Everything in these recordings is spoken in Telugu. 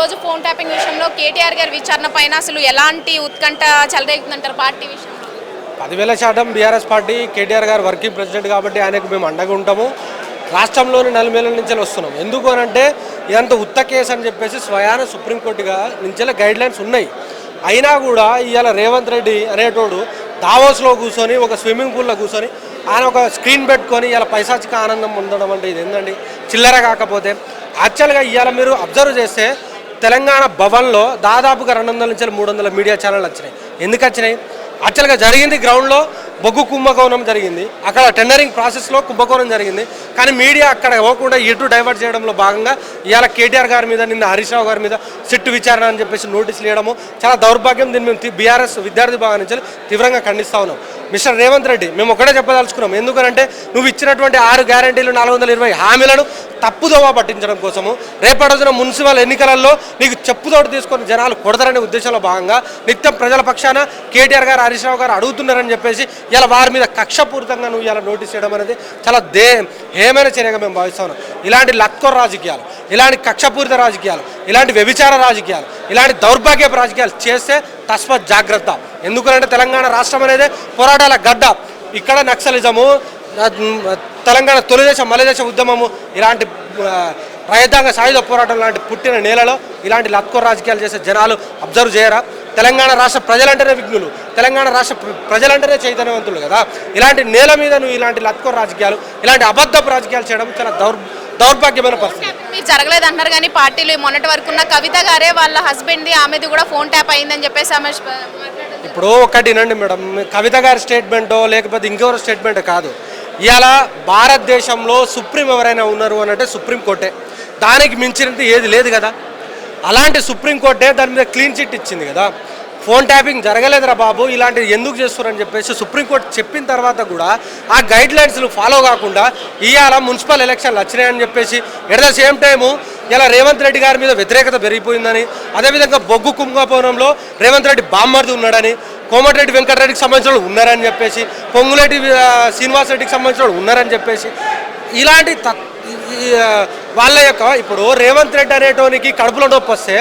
రోజు ఫోన్ ట్యాపింగ్ విషయంలో కేటీఆర్ గారి విచారణ పైన అసలు ఎలాంటి ఉత్కంఠ చెలరేగుతుందంటారు పార్టీ విషయంలో? పదివేల శాతం బీఆర్ఎస్ పార్టీ కేటీఆర్ గారు వర్కింగ్ ప్రెసిడెంట్ కాబట్టి ఆయనకు మేము అండగా ఉంటాము. రాష్ట్రంలోని నలుమేల నుంచి వస్తున్నాం. ఎందుకు అని అంటే ఇదంతా ఉత్త కేసు అని చెప్పేసి స్వయాన సుప్రీంకోర్టుగా నుంచి గైడ్ లైన్స్ ఉన్నాయి. అయినా కూడా ఇవాళ రేవంత్ రెడ్డి అనేటోడు దావోస్లో కూర్చొని ఒక స్విమ్మింగ్ పూల్లో కూర్చొని ఆయన ఒక స్క్రీన్ పెట్టుకొని ఇలా పైసాచిక ఆనందం పొందడం అంటే ఇది ఏంటండి చిల్లర కాకపోతే. యాక్చువల్గా ఇవాళ మీరు అబ్జర్వ్ చేస్తే తెలంగాణ భవన్లో దాదాపుగా రెండు వందల నుంచి మూడు వందల మీడియా ఛానళ్ళు వచ్చినాయి. ఎందుకు వచ్చినాయి? యాక్చువల్గా జరిగింది గ్రౌండ్లో బొగ్గు కుంభకోణం జరిగింది. అక్కడ టెండరింగ్ ప్రాసెస్లో కుంభకోణం జరిగింది. కానీ మీడియా అక్కడ ఇవ్వకుండా ఎటు డైవర్ట్ చేయడంలో భాగంగా ఇవాళ కేటీఆర్ గారి మీద నిన్న హరీష్ రావు గారి మీద సిట్టు విచారణ అని చెప్పేసి నోటీసులు ఇవ్వడము చాలా దౌర్భాగ్యం. దీన్ని మేము బీఆర్ఎస్ విద్యార్థి భాగం నుంచి తీవ్రంగా ఖండిస్తా ఉన్నాం. మిస్టర్ రేవంత్ రెడ్డి మేము ఒకటే చెప్పదలుచుకున్నాం. ఎందుకంటే నువ్వు ఇచ్చినటువంటి ఆరు గ్యారంటీలు నాలుగు వందల ఇరవై హామీలను తప్పుదోవ పట్టించడం కోసము రేపటి రోజున మున్సిపల్ ఎన్నికలలో నీకు చెప్పుతోటి తీసుకొని జనాలు కొడతారనే ఉద్దేశంలో భాగంగా నిత్యం ప్రజల పక్షాన కేటీఆర్ గారు హరీష్ రావు గారు అడుగుతున్నారని చెప్పేసి ఇలా వారి మీద కక్షపూరితంగా నువ్వు ఇలా నోటీస్ చేయడం అనేది చాలా దే హేమైన చర్యగా మేము భావిస్తా ఉన్నాం. ఇలాంటి లక్కోర్ రాజకీయాలు ఇలాంటి కక్షపూరిత రాజకీయాలు ఇలాంటి వ్యభిచార రాజకీయాలు ఇలాంటి దౌర్భాగ్యపు రాజకీయాలు చేస్తే తస్మత్ జాగ్రత్త. ఎందుకంటే తెలంగాణ రాష్ట్రం అనేది పోరాటాల గడ్డ. ఇక్కడ నక్సలిజము తెలంగాణ తొలిదేశం మలదేశ ఉద్యమము ఇలాంటి రైతాంగ సాయుధ పోరాటం లాంటి పుట్టిన నేలలో ఇలాంటి లత్కోర్ రాజకీయాలు చేసే జనాలు అబ్జర్వ్ చేయరా? తెలంగాణ రాష్ట్ర ప్రజలంటేనే విఘ్నులు. తెలంగాణ రాష్ట్ర ప్ర- ప్రజలంటేనే చైతన్యవంతులు కదా. ఇలాంటి నేల మీద నువ్వు ఇలాంటి లత్కోర్ రాజకీయాలు ఇలాంటి అబద్ధపు రాజకీయాలు చేయడం చాలా దౌర్ దౌర్భాగ్యమైన పరిస్థితి. మీరు జరగలేదు అంటున్నారు కానీ పార్టీలు మొన్నటి వరకు ఉన్న కవిత గారే వాళ్ళ హస్బెండ్ది ఆమెది కూడా ఫోన్ ట్యాప్ అయిందని చెప్పేసి ఆమె. ఇప్పుడు ఒకటి వినండి మేడం కవిత గారి స్టేట్మెంటో లేకపోతే ఇంకెవరి స్టేట్మెంట్ కాదు. ఇవాళ భారతదేశంలో సుప్రీం ఎవరైనా ఉన్నారు అని అంటే సుప్రీంకోర్టే దానికి మించినది ఏది లేదు కదా. అలాంటి సుప్రీంకోర్టే దాని మీద క్లీన్ చిట్ ఇచ్చింది కదా. ఫోన్ ట్యాపింగ్ జరగలేదురా బాబు ఇలాంటివి ఎందుకు చేస్తున్నారని చెప్పేసి సుప్రీంకోర్టు చెప్పిన తర్వాత కూడా ఆ గైడ్ లైన్స్ను ఫాలో కాకుండా ఇవాళ మున్సిపల్ ఎలక్షన్లు వచ్చినాయని చెప్పేసి ఎట్ ద సేమ్ టైము ఇలా రేవంత్ రెడ్డి గారి మీద వ్యతిరేకత పెరిగిపోయిందని అదేవిధంగా బొగ్గు కుంభకోణంలో రేవంత్ రెడ్డి బామ్మర్ది ఉన్నాడని కోమటిరెడ్డి వెంకటరెడ్డికి సంబంధించిన వాళ్ళు ఉన్నారని చెప్పేసి పొంగులేటి శ్రీనివాసరెడ్డికి శ్రీనివాస్ రెడ్డికి సంబంధించిన వాళ్ళు ఉన్నారని చెప్పేసి ఇలాంటి తత్- వాళ్ళ యొక్క ఇప్పుడు రేవంత్ రెడ్డి అనేటోనికి కడుపులో నొప్పి వస్తే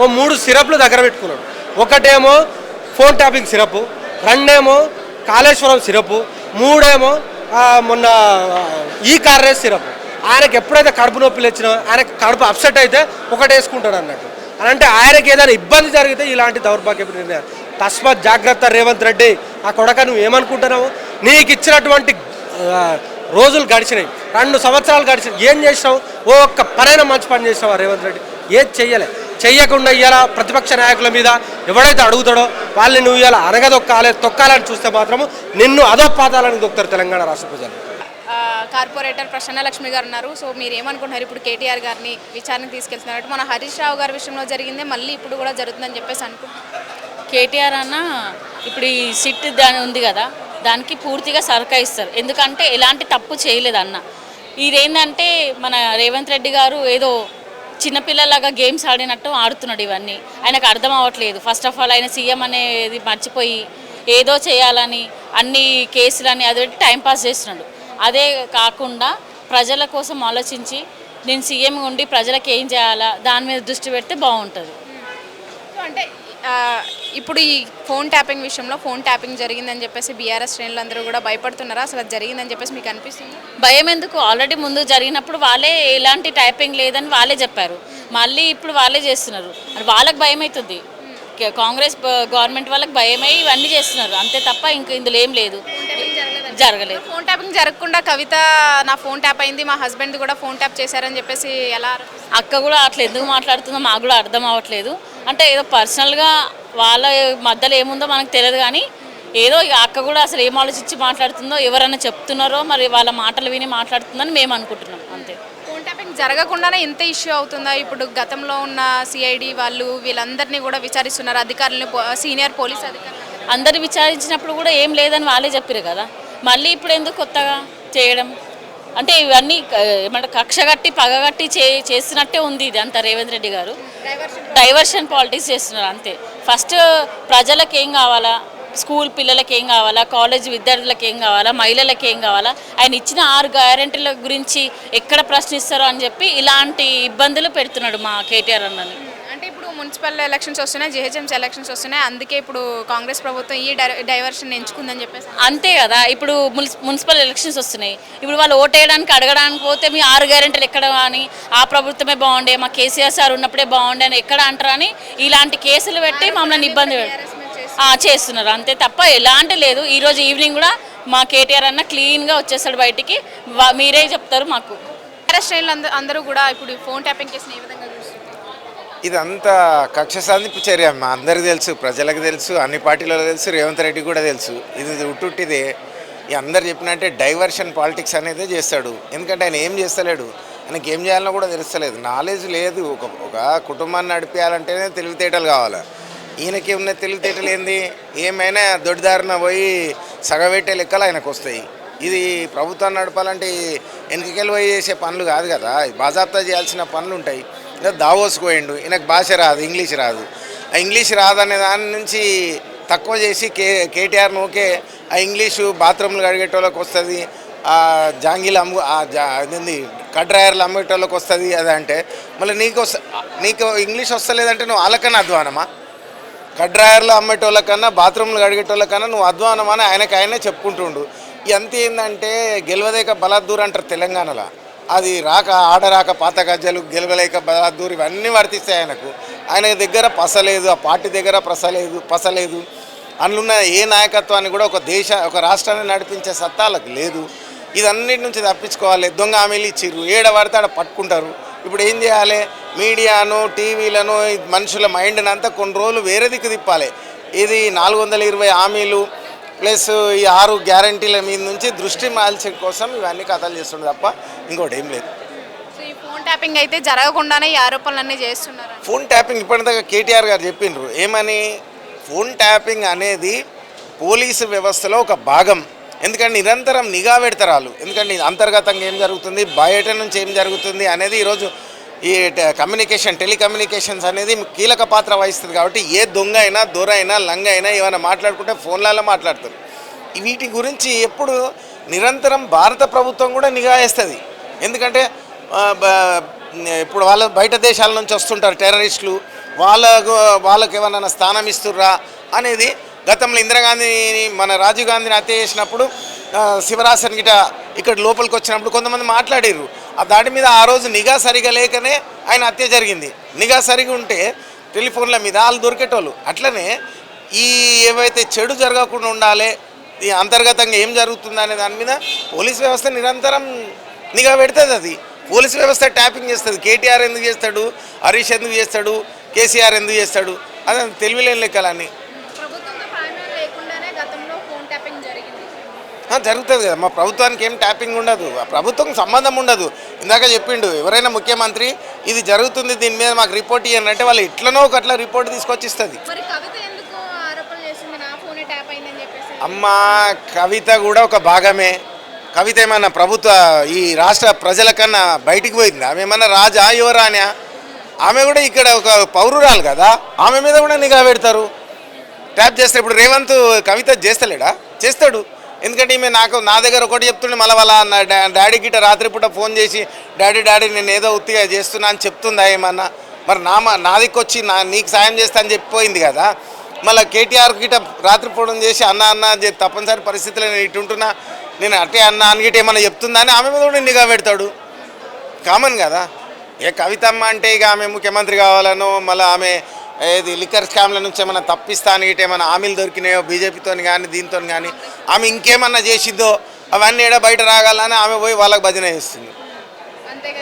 ఓ మూడు సిరప్లు దగ్గర పెట్టుకున్నాడు. ఒకటేమో ఫోన్ ట్యాపింగ్ సిరప్ రెండేమో కాళేశ్వరం సిరప్ మూడేమో మొన్న ఈ కార్రేస్ సిరప్. ఆయనకి ఎప్పుడైతే కడుపు నొప్పులు వచ్చినా ఆయనకి కడుపు అప్సెట్ అయితే ఒకటి వేసుకుంటాడు అన్నట్టు. అని అంటే ఆయనకి ఏదైనా ఇబ్బంది జరిగితే ఇలాంటి దౌర్భాగ్యపు నిర్ణయాలు తస్మాత్ జాగ్రత్త రేవంత్ రెడ్డి. ఆ కొడక నువ్వు ఏమనుకుంటున్నావు? నీకు ఇచ్చినటువంటి రోజులు గడిచినాయి. రెండు సంవత్సరాలు గడిచినాయి. ఏం చేసినావు? ఓ ఒక్క పనైనా మంచి పని చేసినావా రేవంత్ రెడ్డి? ఏది చెయ్యలే. చెయ్యకుండా ఇవాళ ప్రతిపక్ష నాయకుల మీద ఎవడైతే అడుగుతాడో వాళ్ళని నువ్వు ఇవాళ అనగదొక్కాలి తొక్కాలని చూస్తే మాత్రము నిన్ను అధోపాతాలని దొక్కుతారు తెలంగాణ రాష్ట్ర ప్రజలు. కార్పొరేటర్ ప్రసన్న లక్ష్మి గారు ఉన్నారు. సో మీరు ఏమనుకుంటున్నారు ఇప్పుడు కేటీఆర్ గారిని విచారణకు తీసుకెళ్తున్నారు. మన హరీష్ రావు గారి విషయంలో జరిగిందే మళ్ళీ ఇప్పుడు కూడా జరుగుతుందని చెప్పేసి అనుకుంటున్నారు. కేటీఆర్ అన్న ఇప్పుడు ఈ సిట్ దాని ఉంది కదా. దానికి పూర్తిగా సహకరిస్తారు. ఎందుకంటే ఎలాంటి తప్పు చేయలేదు అన్న. ఇదేంటంటే మన రేవంత్ రెడ్డి గారు ఏదో చిన్నపిల్లలాగా గేమ్స్ ఆడినట్టు ఆడుతున్నాడు ఇవన్నీ. ఆయనకు అర్థం అవ్వట్లేదు. ఫస్ట్ ఆఫ్ ఆల్ ఆయన సీఎం అనేది మర్చిపోయి ఏదో చేయాలని అన్ని కేసులని అది పెట్టి టైంపాస్ చేస్తున్నాడు. అదే కాకుండా ప్రజల కోసం ఆలోచించి నేను సీఎం ఉండి ప్రజలకు ఏం చేయాలా దాని మీద దృష్టి పెడితే బాగుంటుంది. అంటే ఇప్పుడు ఈ ఫోన్ ట్యాపింగ్ విషయంలో ఫోన్ ట్యాపింగ్ జరిగిందని చెప్పేసి బీఆర్ఎస్ శ్రేణులు అందరూ కూడా భయపడుతున్నారా? అసలు అది జరిగిందని చెప్పేసి మీకు అనిపిస్తుంది? భయం ఎందుకు? ఆల్రెడీ ముందు జరిగినప్పుడు వాళ్ళే ఎలాంటి టైపింగ్ లేదని వాళ్ళే చెప్పారు. మళ్ళీ ఇప్పుడు వాళ్ళే చేస్తున్నారు. వాళ్ళకి భయం అవుతుంది కాంగ్రెస్ గవర్నమెంట్ వాళ్ళకి భయమై ఇవన్నీ చేస్తున్నారు. అంతే తప్ప ఇంకా ఇందులో ఏం లేదు. జరగలేదు. ఫోన్ ట్యాపింగ్ జరగకుండా కవిత నా ఫోన్ ట్యాప్ అయింది మా హస్బెండ్ కూడా ఫోన్ ట్యాప్ చేశారని చెప్పేసి ఎలా? అక్క కూడా అట్లా ఎందుకు మాట్లాడుతుందో మాకు కూడా అర్థం అవ్వట్లేదు. అంటే ఏదో పర్సనల్గా వాళ్ళ మధ్యలో ఏముందో మనకు తెలియదు కానీ ఏదో ఇక అక్క కూడా అసలు ఏం ఆలోచించి మాట్లాడుతుందో ఎవరైనా చెప్తున్నారో మరి వాళ్ళ మాటలు విని మాట్లాడుతుందని మేము అనుకుంటున్నాం అంతే. ఫోన్ ట్యాపింగ్ జరగకుండానే ఇంత ఇష్యూ అవుతుందా? ఇప్పుడు గతంలో ఉన్న సిఐడి వాళ్ళు వీళ్ళందరినీ కూడా విచారిస్తున్నారు అధికారులని సీనియర్ పోలీస్ అధికారులు. అందరు విచారించినప్పుడు కూడా ఏం లేదని వాళ్ళే చెప్పారు కదా. మళ్ళీ ఇప్పుడు ఎందుకు కొత్తగా చేయడం? అంటే ఇవన్నీ ఏమంటారు కక్ష కట్టి పగగట్టి చే చేసినట్టే ఉంది ఇది అంతా రేవంత్ రెడ్డి గారు. డైవర్షన్ పాలిటిక్స్ చేస్తున్నారు అంతే. ఫస్ట్ ప్రజలకు ఏం కావాలా? స్కూల్ పిల్లలకి ఏం కావాలా? కాలేజ్ విద్యార్థులకు ఏం కావాలా? మహిళలకు ఏం కావాలా? ఆయన ఇచ్చిన ఆరు గ్యారెంటీల గురించి ఎక్కడ ప్రశ్నిస్తారో అని చెప్పి ఇలాంటి ఇబ్బందులు పెడుతున్నాడు మా కేటీఆర్ అన్నని. మున్సిపల్ ఎలక్షన్స్ వస్తున్నాయి జిహెచ్ఎంసీ ఎలక్షన్స్ వస్తున్నాయి. అందుకే ఇప్పుడు కాంగ్రెస్ ప్రభుత్వం ఈ డైవర్షన్ ఎంచుకుందని చెప్పేసి అంతే కదా ఇప్పుడు మున్సి- మున్సిపల్ ఎలక్షన్స్ వస్తున్నాయి. ఇప్పుడు వాళ్ళు ఓటేయడానికి అడగడానికి పోతే మీ ఆరు గ్యారెంటీలు ఎక్కడ అని ఆ ప్రభుత్వమే బాగుండే మా కేసీఆర్ సార్ ఉన్నప్పుడే బాగుండే అని ఎక్కడ అంటారని ఇలాంటి కేసులు పెట్టి మమ్మల్ని ఇబ్బంది చేస్తున్నారు? అంతే తప్ప ఎలాంటి లేదు. ఈరోజు ఈవినింగ్ కూడా మా కేటీఆర్ అన్న క్లీన్గా వచ్చేస్తాడు బయటికి. మీరే చెప్తారు మాకు. శ్రేణులు అందరూ కూడా ఇప్పుడు ఫోన్ ట్యాపింగ్ కేసుని ఏ విధంగా ఇదంతా కక్ష సాధింపు చర్య అమ్మా. అందరికి తెలుసు ప్రజలకు తెలుసు అన్ని పార్టీలలో తెలుసు రేవంత్ రెడ్డి కూడా తెలుసు. ఇది ఉట్టుట్టిదే. ఈ అందరు చెప్పినట్టే డైవర్షన్ పాలిటిక్స్ అనేది చేస్తాడు. ఎందుకంటే ఆయన ఏం చేస్తలేడు? ఆయనకి ఏం చేయాలనో కూడా తెలుస్తలేదు. నాలెడ్జ్ లేదు. ఒక ఒక కుటుంబాన్ని నడిపించాలంటేనే తెలివితేటలు కావాలి. ఈయనకి ఉన్న తెలివితేటలు ఏంది? ఏమైనా దొడ్డిదారిన పోయి సగబెట్టే లెక్కలు ఆయనకు వస్తాయి. ఇది ప్రభుత్వాన్ని నడపాలంటే వెనుకకెళ్ళి పోయి చేసే పనులు కాదు కదా. బాజాబ్తా చేయాల్సిన పనులు ఉంటాయి. లేదా దావోస్ పోయిండు. ఈయనకు భాష రాదు ఇంగ్లీష్ రాదు. ఆ ఇంగ్లీష్ రాదనే దాని నుంచి తక్కువ చేసి కే కేటీఆర్ను ఓకే ఆ ఇంగ్లీషు బాత్రూమ్లు కడిగేటోళ్ళకి వస్తుంది ఆ జాంగీలు అమ్ము అదేంది కడ్రాయర్లు అమ్మేటోళ్ళకి వస్తుంది అది అంటే మళ్ళీ నీకు వస్త నీకు ఇంగ్లీష్ వస్తలేదంటే నువ్వు వాళ్ళకన్నా అధ్వానమా? కడ్రాయర్లు అమ్మేటోళ్ళకన్నా బాత్రూమ్లు కడిగేటోళ్ళకన్నా నువ్వు అధ్వానమని అని ఆయనే చెప్పుకుంటుండు. ఎంత ఏంటంటే గెలవదేక బలద్దూరు అంటారు తెలంగాణలో. అది రాక ఆడరాక పాత గజ్జలు గెలవలేక బలాదూరు ఇవన్నీ వర్తిస్తాయి ఆయనకు. ఆయన దగ్గర పసలేదు ఆ పార్టీ దగ్గర ప్రసలేదు పసలేదు అందులో ఏ నాయకత్వాన్ని కూడా ఒక దేశ ఒక రాష్ట్రాన్ని నడిపించే సత్తాలకు లేదు. ఇదన్నిటి నుంచి తప్పించుకోవాలి. దొంగ హామీలు ఇచ్చిర్రు. ఏడ పడితే ఆడ పట్టుకుంటారు. ఇప్పుడు ఏం చేయాలి? మీడియాను టీవీలను మనుషుల మైండ్ని అంతా కొన్ని రోజులు వేరే దిక్కు తిప్పాలి. ఇది నాలుగు వందల ఇరవై హామీలు ప్లస్ ఈ ఆరు గ్యారంటీల మీద నుంచి దృష్టి మాల్చే కోసం ఇవన్నీ కథలు చేస్తుండే తప్ప ఇంకోటి ఏం లేదు. సో ఈ ఫోన్ ట్యాపింగ్ అయితే జరగకుండానే ఈ ఆరోపణలన్నీ చేస్తున్నారు? ఫోన్ ట్యాపింగ్ ఇప్పటిదాకా కేటీఆర్ గారు చెప్పిండ్రు. ఏమని? ఫోన్ ట్యాపింగ్ అనేది పోలీసు వ్యవస్థలో ఒక భాగం. ఎందుకంటే నిరంతరం నిఘా పెడతారు వాళ్ళు. ఎందుకంటే అంతర్గతంగా ఏం జరుగుతుంది? బయట నుంచి ఏం జరుగుతుంది? అనేది ఈరోజు ఈ కమ్యూనికేషన్ టెలికమ్యూనికేషన్స్ అనేది కీలక పాత్ర వహిస్తుంది కాబట్టి ఏ దొంగ అయినా దొర అయినా లంగ అయినా ఏమైనా మాట్లాడుకుంటే ఫోన్లలో మాట్లాడతారు. వీటి గురించి ఎప్పుడు నిరంతరం భారత ప్రభుత్వం కూడా నిఘా వేస్తుంది. ఎందుకంటే ఇప్పుడు వాళ్ళ బయట దేశాల నుంచి వస్తుంటారు టెర్రరిస్టులు. వాళ్ళకు వాళ్ళకి ఏమన్నా స్థానం ఇస్తుర్రా అనేది గతంలో ఇందిరాగాంధీని మన రాజీవ్ గాంధీని హత్య చేసినప్పుడు శివరాసన్ గిట ఇక్కడ లోపలికి వచ్చినప్పుడు కొంతమంది మాట్లాడారు ఆ దాటి మీద ఆ రోజు నిఘా సరిగా లేకనే ఆయన హత్య జరిగింది. నిఘా సరిగా ఉంటే టెలిఫోన్ల మీద వాళ్ళు దొరికేటోళ్ళు. అట్లనే ఈ ఏవైతే చెడు జరగకుండా ఉండాలి ఈ అంతర్గతంగా ఏం జరుగుతుంది అనే దాని మీద పోలీస్ వ్యవస్థ నిరంతరం నిఘా పెడుతుంది అది. పోలీస్ వ్యవస్థ ట్యాపింగ్ చేస్తుంది. కేటీఆర్ ఎందుకు చేస్తాడు? హరీష్ ఎందుకు చేస్తాడు? కేసీఆర్ ఎందుకు చేస్తాడు? అదే తెలివిలేని లెక్కలన్నీ ప్రభుత్వంతో ప్రమేయం లేకుండానే గతంలో ఫోన్ ట్యాపింగ్ జరిగింది ఆ, జరుగుతుంది కదా. మా ప్రభుత్వానికి ఏం ట్యాపింగ్ ఉండదు. ఆ ప్రభుత్వం సంబంధం ఉండదు. ఇందాక చెప్పిండు ఎవరైనా ముఖ్యమంత్రి ఇది జరుగుతుంది దీని మీద మాకు రిపోర్ట్ ఇవ్వండి అంటే వాళ్ళు ఇట్లనో ఒక అట్లా రిపోర్ట్ తీసుకొచ్చి ఇస్తుంది అమ్మ కవిత కూడా ఒక భాగమే. కవిత ఏమన్నా ప్రభుత్వ ఈ రాష్ట్ర ప్రజల కన్నా బయటికి పోయింది? ఆమె ఏమన్నా రాజా యువరాణ్యా? ఆమె కూడా ఇక్కడ ఒక పౌరురాలు కదా. ఆమె మీద కూడా నిఘా పెడతారు. ట్యాప్ చేస్తే ఇప్పుడు రేవంత్ కవిత చేస్తలేడా? చేస్తాడు. ఎందుకంటే ఈమె నాకు నా దగ్గర ఒకటి చెప్తుండే మళ్ళీ వాళ్ళ డా- డాడీ గిట్ట రాత్రిపూట ఫోన్ చేసి డాడీ డాడీ నేను ఏదో ఉత్తిగా చేస్తున్నా అని చెప్తుందా ఏమన్నా? మరి నా నా దిక్కు వచ్చి నా నీకు సాయం చేస్తా అని చెప్పిపోయింది కదా. మళ్ళీ కేటీఆర్ గిట్ట రాత్రిపూటం చేసి అన్న అన్న తప్పనిసరి పరిస్థితులు నేను ఇటుంటున్నా నేను అట్టే అన్న అని ఏమన్నా చెప్తుందా అని ఆమె మీద కూడా నిఘా పెడతాడు. కామన్ కదా. ఏ కవితమ్మ అంటే ఇక ఆమె ముఖ్యమంత్రి కావాలనో మళ్ళీ ఆమె ఏది లిక్కర్ స్కామ్ల నుంచి ఏమైనా తప్పిస్తాను ఇటు ఏమైనా హామీలు దొరికినాయో బీజేపీతో కానీ దీంతో కానీ ఆమె ఇంకేమన్నా చేసిద్దో అవన్నీ ఏడ బయట రాగాలని ఆమె పోయి వాళ్ళకి భజన చేస్తుంది.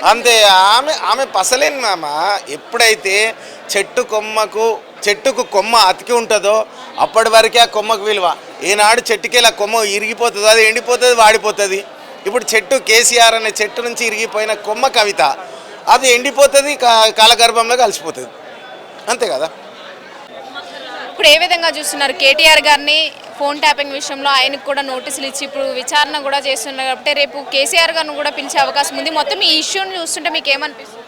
అంతే ఆమె ఆమె పసలేని మామ. ఎప్పుడైతే చెట్టు కొమ్మకు చెట్టుకు కొమ్మ అతికి ఉంటుందో అప్పటి వరకే ఆ కొమ్మకు విలువ. ఈనాడు చెట్టుకి ఇలా కొమ్మ ఇరిగిపోతుంది అది ఎండిపోతుంది వాడిపోతుంది. ఇప్పుడు చెట్టు కేసీఆర్ అనే చెట్టు నుంచి ఇరిగిపోయిన కొమ్మ కవిత అది ఎండిపోతుంది కా- కాలగర్భంలో కలిసిపోతుంది. అంతే కదా? ఇప్పుడు ఏ విధంగా చూస్తున్నారు? కేటీఆర్ గారిని ఫోన్ ట్యాపింగ్ విషయంలో ఆయనకు కూడా నోటీసులు ఇచ్చి ఇప్పుడు విచారణ కూడా చేస్తున్నారు కాబట్టి రేపు కేసీఆర్ గారిని కూడా పిలిచే అవకాశం ఉంది. మొత్తం ఈ ఇష్యూని చూస్తుంటే మీకు ఏమనిపిస్తుంది?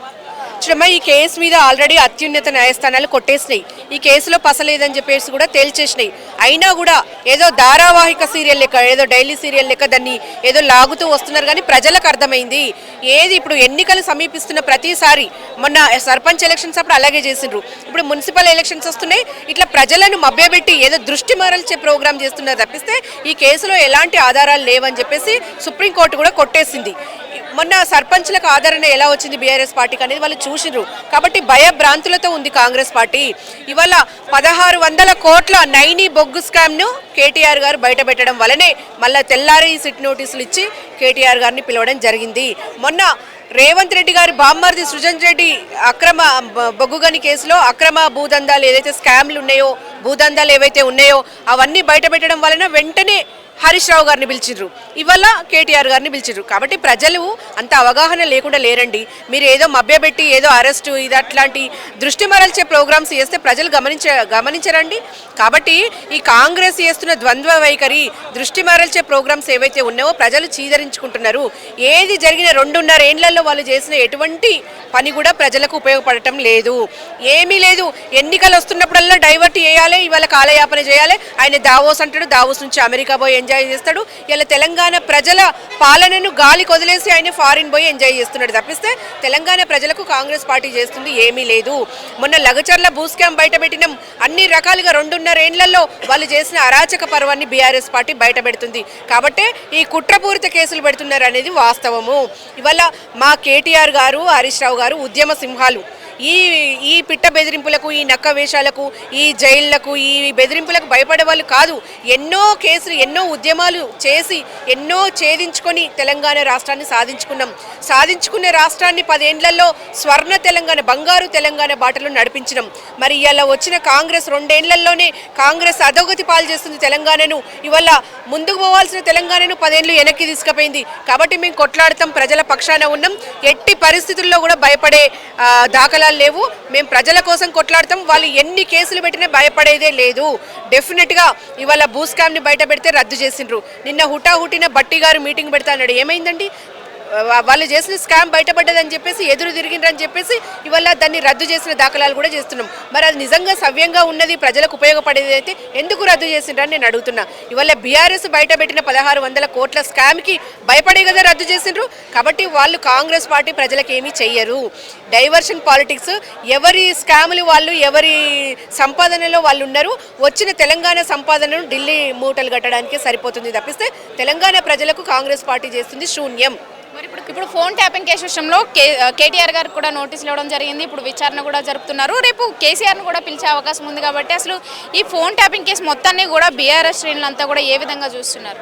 చూడమ్మా ఈ కేసు మీద ఆల్రెడీ అత్యున్నత న్యాయస్థానాలు కొట్టేసినాయి. ఈ కేసులో పసలేదని చెప్పేసి కూడా తేల్చేసినాయి. అయినా కూడా ఏదో ధారావాహిక సీరియల్ లెక్క ఏదో డైలీ సీరియల్ లెక్క దాన్ని ఏదో లాగుతూ వస్తున్నారు కానీ ప్రజలకు అర్థమైంది. ఏది ఇప్పుడు ఎన్నికలు సమీపిస్తున్న ప్రతిసారి మొన్న సర్పంచ్ ఎలక్షన్స్ అప్పుడు అలాగే చేసిండ్రు. ఇప్పుడు మున్సిపల్ ఎలక్షన్స్ వస్తున్నాయి. ఇట్లా ప్రజలను మభ్యపెట్టి ఏదో దృష్టి మరల్చే ప్రోగ్రామ్ చేస్తున్నారు తప్పిస్తే ఈ కేసులో ఎలాంటి ఆధారాలు లేవని చెప్పేసి సుప్రీంకోర్టు కూడా కొట్టేసింది. మొన్న సర్పంచ్లకు ఆదరణ ఎలా వచ్చింది బీఆర్ఎస్ పార్టీకి అనేది వాళ్ళు చూసినారు కాబట్టి భయభ్రాంతులతో ఉంది కాంగ్రెస్ పార్టీ. ఇవాళ పదహారు వందల కోట్ల నైనీ బొగ్గు స్కామ్ను కేటీఆర్ గారు బయటపెట్టడం వల్లనే మళ్ళీ తెల్లారి సిట్ నోటీసులు ఇచ్చి కేటీఆర్ గారిని పిలవడం జరిగింది. మొన్న రేవంత్ రెడ్డి గారి బామ్మర్ది సృజన్ రెడ్డి అక్రమ బొగ్గుగని కేసులో అక్రమ భూదందాలు ఏదైతే స్కామ్లు ఉన్నాయో భూదందాలు ఏవైతే ఉన్నాయో అవన్నీ బయటపెట్టడం వలన వెంటనే హరీష్ రావు గారిని పిలిచిర్రు. ఇవాళ కేటీఆర్ గారిని పిలిచిర్రు. కాబట్టి ప్రజలు అంత అవగాహన లేకుండా లేరండి. మీరు ఏదో మభ్యపెట్టి ఏదో అరెస్టు ఇది అట్లాంటి దృష్టి మరల్చే ప్రోగ్రామ్స్ చేస్తే ప్రజలు గమనించ గమనించరండి. కాబట్టి ఈ కాంగ్రెస్ చేస్తున్న ద్వంద్వ వైఖరి దృష్టి మరల్చే ప్రోగ్రామ్స్ ఏవైతే ఉన్నావో ప్రజలు చీదరించుకుంటున్నారు. ఏది జరిగిన రెండున్నర ఏండ్లలో వాళ్ళు చేసిన ఎటువంటి పని కూడా ప్రజలకు ఉపయోగపడటం లేదు. ఏమీ లేదు. ఎన్నికలు వస్తున్నప్పుడల్లా డైవర్ట్ చేయాలి ఇవాళ కాలయాపన చేయాలి. ఆయన దావోస్ అంటాడు దావోస్ నుంచి అమెరికా పోయి ఎంజాయ్ చేస్తాడు. ఇలా తెలంగాణ ప్రజల పాలనను గాలి కొదిలేసి ఆయన ఫారిన్ పోయి ఎంజాయ్ చేస్తున్నాడు. తప్పిస్తే తెలంగాణ ప్రజలకు కాంగ్రెస్ పార్టీ చేస్తుంది ఏమీ లేదు. మొన్న లగచర్ల భూస్కాం స్కామ్ బయట పెట్టినాం అన్ని రకాలుగా రెండున్నర ఏండ్లలో వాళ్ళు చేసిన అరాచక పర్వాన్ని బీఆర్ఎస్ పార్టీ బయట పెడుతుంది కాబట్టి ఈ కుట్రపూరిత కేసులు పెడుతున్నారు అనేది వాస్తవము. ఇవాళ మా కేటీఆర్ గారు హరీష్ రావు గారు ఉద్యమ సింహాలు. ఈ ఈ పిట్ట బెదిరింపులకు ఈ నక్క వేషాలకు ఈ జైళ్ళకు ఈ బెదిరింపులకు భయపడే వాళ్ళు కాదు. ఎన్నో కేసులు ఎన్నో ఉద్యమాలు చేసి ఎన్నో ఛేదించుకొని తెలంగాణ రాష్ట్రాన్ని సాధించుకున్నాం. సాధించుకున్న రాష్ట్రాన్ని పదేండ్లలో స్వర్ణ తెలంగాణ బంగారు తెలంగాణ బాటలో నడిపించినాం. మరి ఇలా వచ్చిన కాంగ్రెస్ రెండేళ్ళలోనే కాంగ్రెస్ అధోగతి పాలు చేస్తుంది తెలంగాణను. ఇవాళ ముందుకు పోవాల్సిన తెలంగాణను పదేళ్ళు వెనక్కి తీసుకుపోయింది. కాబట్టి మేము కొట్లాడతాం ప్రజల పక్షాన ఉన్నాం. ఎట్టి పరిస్థితుల్లో కూడా భయపడే దాఖలా దాఖలాలు లేవు. మేము ప్రజల కోసం కొట్లాడతాం. వాళ్ళు ఎన్ని కేసులు పెట్టినా భయపడేదే లేదు. డెఫినెట్గా ఇవాళ భూ స్కామ్ని బయట పెడితే రద్దు చేసిండ్రు. నిన్న హుటాహుటిన బట్టి గారు మీటింగ్ పెడతా అన్నాడు ఏమైందండి? వాళ్ళు చేసిన స్కామ్ బయటపడ్డదని చెప్పేసి ఎదురు తిరిగిండ్రని చెప్పేసి ఇవాళ దాన్ని రద్దు చేసిన దాఖలాలు కూడా చేస్తున్నాం. మరి అది నిజంగా సవ్యంగా ఉన్నది ప్రజలకు ఉపయోగపడేది అయితే ఎందుకు రద్దు చేసిండ్రని నేను అడుగుతున్నా. ఇవాళ బీఆర్ఎస్ బయటపెట్టిన పదహారు వందల కోట్ల స్కామ్కి భయపడే కదా రద్దు చేసిండ్రు. కాబట్టి వాళ్ళు కాంగ్రెస్ పార్టీ ప్రజలకు ఏమీ చెయ్యరు. డైవర్షన్ పాలిటిక్స్ ఎవరి స్కాములు వాళ్ళు ఎవరి సంపాదనలో వాళ్ళు ఉన్నారు. వచ్చిన తెలంగాణ సంపాదనను ఢిల్లీ మూటలు కట్టడానికి సరిపోతుంది తప్పిస్తే తెలంగాణ ప్రజలకు కాంగ్రెస్ పార్టీ చేస్తుంది శూన్యం. మరి ఇప్పుడు ఇప్పుడు ఫోన్ ట్యాపింగ్ కేసు విషయంలో కే కేటీఆర్ గారికి కూడా నోటీసులు ఇవ్వడం జరిగింది. ఇప్పుడు విచారణ కూడా జరుపుతున్నారు. రేపు కేసీఆర్ను కూడా పిలిచే అవకాశం ఉంది కాబట్టి అసలు ఈ ఫోన్ ట్యాపింగ్ కేసు మొత్తాన్ని కూడా బీఆర్ఎస్ శ్రేణులంతా కూడా ఏ విధంగా చూస్తున్నారు?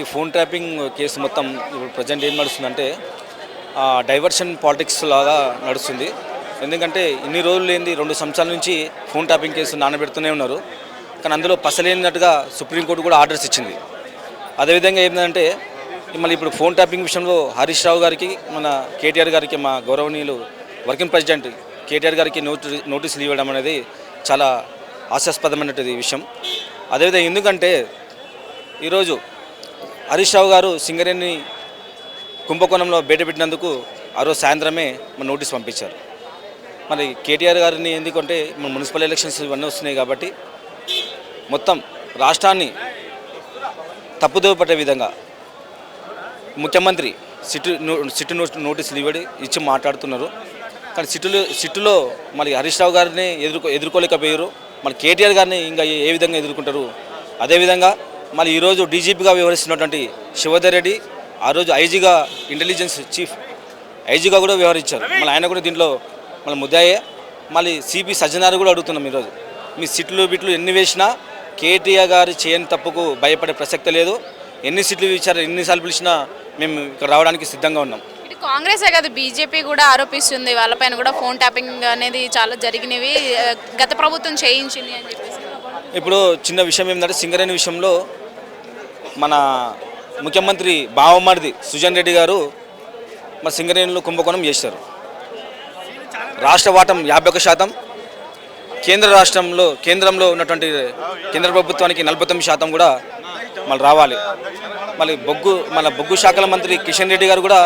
ఈ ఫోన్ ట్యాపింగ్ కేసు మొత్తం ఇప్పుడు ప్రజెంట్ ఏం నడుస్తుందంటే డైవర్షన్ పాలిటిక్స్ లాగా నడుస్తుంది. ఎందుకంటే ఇన్ని రోజులు లేని రెండు సంవత్సరాల నుంచి ఫోన్ ట్యాపింగ్ కేసు నానబెడుతూనే ఉన్నారు. కానీ అందులో పసలేనట్టుగా సుప్రీంకోర్టు కూడా ఆర్డర్స్ ఇచ్చింది. అదేవిధంగా ఏంటంటే మళ్ళీ ఇప్పుడు ఫోన్ ట్యాపింగ్ విషయంలో హరీష్ రావు గారికి మన కేటీఆర్ గారికి మా గౌరవనీయులు వర్కింగ్ ప్రెసిడెంట్ కేటీఆర్ గారికి నోటీ నోటీసులు ఇవ్వడం అనేది చాలా హాస్యాస్పదమైనటువంటి విషయం. అదేవిధంగా ఎందుకంటే ఈరోజు హరీష్ రావు గారు సింగరేణి కుంభకోణంలో బయటపెట్టినందుకు ఆ రోజు సాయంత్రమే మన నోటీస్ పంపించారు. మరి కేటీఆర్ గారిని ఎందుకంటే మన మున్సిపల్ ఎలక్షన్స్ ఇవన్నీ వస్తున్నాయి కాబట్టి మొత్తం రాష్ట్రాన్ని తప్పుదోవ పట్టే విధంగా ముఖ్యమంత్రి సిట్టు సిట్టు నోటీసులు ఇవ్వడి ఇచ్చి మాట్లాడుతున్నారు. కానీ సిట్టులో సిట్టులో మరి హరీష్ రావు గారిని ఎదుర్కో ఎదుర్కోలేకపోయారు. మరి కేటీఆర్ గారిని ఇంకా ఏ- విధంగా ఎదుర్కొంటారు? అదేవిధంగా మరి ఈరోజు డీజీపీగా వ్యవహరిస్తున్నటువంటి శివధర్ రెడ్డి ఆ రోజు ఐజీగా ఇంటెలిజెన్స్ చీఫ్ ఐజీగా కూడా వ్యవహరించారు. మళ్ళీ ఆయన కూడా దీంట్లో మళ్ళీ ముద్దాయే. మళ్ళీ సిపి సజ్జనారు కూడా అడుగుతున్నాం ఈరోజు. మీ సిట్లు బిట్లు ఎన్ని వేసినా కేటీఆర్ గారు చేయని తప్పుకు భయపడే ప్రసక్తి లేదు. ఎన్ని సిట్లు ఇచ్చారు ఎన్నిసార్లు పిలిచినా మేము ఇక్కడ రావడానికి సిద్ధంగా ఉన్నాం. ఇటు కాంగ్రెసే కాదు బీజేపీ కూడా ఆరోపిస్తుంది. వాళ్ళపైన కూడా ఫోన్ ట్యాపింగ్ అనేది చాలా జరిగినవి గత ప్రభుత్వం చేయించింది అని చెప్పేసి. ఇప్పుడు చిన్న విషయం ఏంటంటే సింగరేణి విషయంలో మన ముఖ్యమంత్రి బావమరిది సుజన్ రెడ్డి గారు మన సింగరేణిలో కుంభకోణం చేశారు. రాష్ట్ర వాటం యాభై ఒక శాతం కేంద్ర రాష్ట్రంలో కేంద్రంలో ఉన్నటువంటి కేంద్ర ప్రభుత్వానికి నలభై తొమ్మిది శాతం కూడా మళ్ళీ రావాలి. మళ్ళీ బొగ్గు మన బొగ్గు శాఖల మంత్రి కిషన్ రెడ్డి గారు కూడా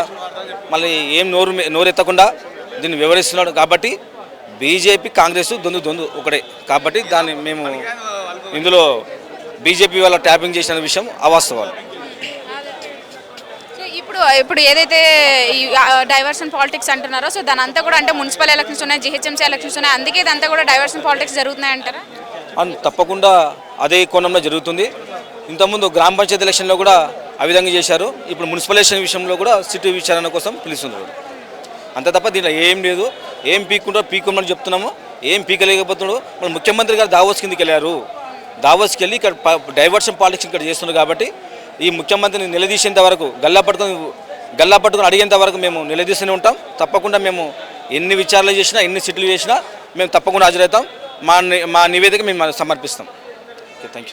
మళ్ళీ ఏం నోరు నోరెత్తకుండా దీన్ని వివరిస్తున్నాడు కాబట్టి బీజేపీ కాంగ్రెస్ దొందు దొందు ఒకటే. కాబట్టి దాన్ని మేము ఇందులో బీజేపీ వాళ్ళ ట్యాపింగ్ చేసిన విషయం అవాస్తవాలు. ఇప్పుడు ఇప్పుడు ఏదైతే ఈ డైవర్షన్ పాలిటిక్స్ అంటున్నారో సో దాని అంతా కూడా అంటే మున్సిపల్ ఎలక్షన్స్ ఉన్నాయి జిహెచ్ఎంసీ ఎలక్షన్స్ ఉన్నాయి అందుకే ఇదంతా కూడా డైవర్షన్ పాలిటిక్స్ జరుగుతున్నాయి అంటారా తప్పకుండా అదే కోణంలో జరుగుతుంది. ఇంతకుముందు గ్రామ పంచాయతీ ఎలక్షన్లో కూడా ఆ విధంగా చేశారు. ఇప్పుడు మున్సిపల్ ఎలక్షన్ విషయంలో కూడా సిటీ విచారణ కోసం పిలుస్తున్నారు. అంతే తప్ప దీంట్లో ఏం లేదు. ఏం పీక్కుంటారో పీక్కుమని చెప్తున్నాము. ఏం పీకలేకపోతున్నాడు. మన ముఖ్యమంత్రి గారు దావోస్ కిందకి వెళ్ళారు. దావోస్కి వెళ్ళి ఇక్కడ డైవర్షన్ పాలిటిక్స్ ఇక్కడ చేస్తున్నారు కాబట్టి ఈ ముఖ్యమంత్రిని నిలదీసేంత వరకు గల్లా పట్టుకుని గల్లా పట్టుకుని అడిగేంత వరకు మేము నిలదీస్తూనే ఉంటాం. తప్పకుండా మేము ఎన్ని విచారణలు చేసినా ఎన్ని సిట్లు చేసినా మేము తప్పకుండా హాజరవుతాం. మా మా నివేదిక మేము సమర్పిస్తాం. Okay thank you